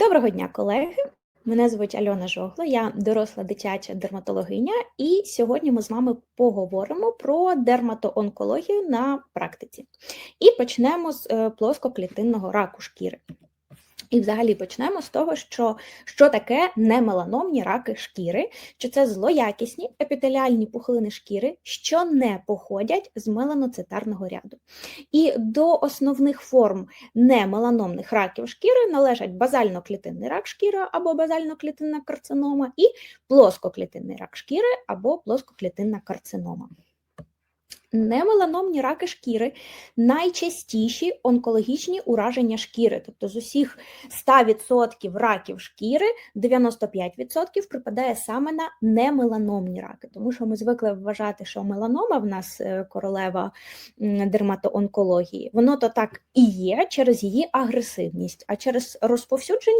Доброго дня, колеги. Мене звуть Альона Жогло, я доросла дитяча дерматологиня, і сьогодні ми з вами поговоримо про дерматоонкологію на практиці. І почнемо з е, плоскоклітинного раку шкіри. І взагалі почнемо з того, що що таке немеланомні раки шкіри, що це злоякісні епітеліальні пухлини шкіри, що не походять з меланоцитарного ряду. І до основних форм немеланомних раків шкіри належать базально-клітинний рак шкіри або базально-клітинна карцинома, і плоскоклітинний рак шкіри або плоскоклітинна карцинома. Немеланомні раки шкіри найчастіші онкологічні ураження шкіри, тобто з усіх 100% раків шкіри 95% припадає саме на немеланомні раки, тому що ми звикли вважати, що меланома в нас е, королева дерматоонкології. Воно то так і є через її агресивність, а через розповсюдженість